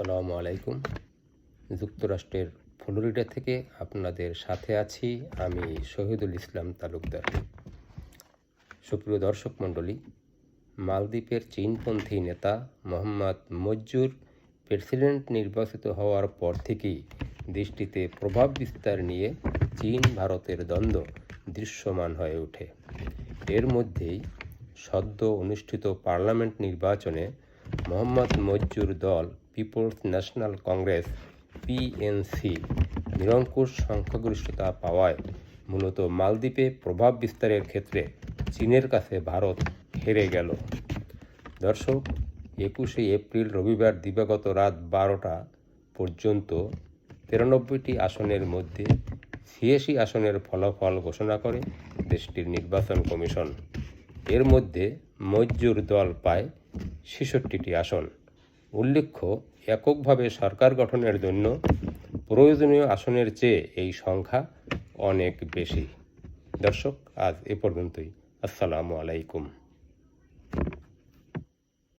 আসসালামু আলাইকুম। যুক্তরাষ্ট্রের ফ্লোরিডা থেকে আপনাদের সাথে আছি আমি শহীদুল ইসলাম তালুকদার। সুপ্রিয় দর্শক মণ্ডলী, মালদ্বীপের চীনপন্থী নেতা মোহাম্মদ মজ্জুর প্রেসিডেন্ট নির্বাচিত হওয়ার পর থেকেই দেশটিতে প্রভাব বিস্তার নিয়ে চীন ভারতের দ্বন্দ্ব দৃশ্যমান হয়ে ওঠে। এর মধ্যেই সদ্য অনুষ্ঠিত পার্লামেন্ট নির্বাচনে মোহাম্মদ মজ্জুর দল, পিপলস ন্যাশনাল কংগ্রেস, পিএনসি, নিরঙ্কুশ সংখ্যাগরিষ্ঠতা পাওয়ায় মূলত মালদ্বীপে প্রভাব বিস্তারের ক্ষেত্রে চীনের কাছে ভারত হেরে গেল। দর্শক, একুশে এপ্রিল রবিবার দিবাগত রাত বারোটা পর্যন্ত তিরানব্বইটি আসনের মধ্যে ছিয়াশি আসনের ফলাফল ঘোষণা করে দেশটির নির্বাচন কমিশন। এর মধ্যে মজ্জুর দল পায় ছেষট্টিটি আসন। উল্লেখ্য, এককভাবে সরকার গঠনের জন্য প্রয়োজনীয় আসনের চেয়ে এই সংখ্যা অনেক বেশি। দর্শক, আজ এ পর্যন্তই। আসসালামু আলাইকুম।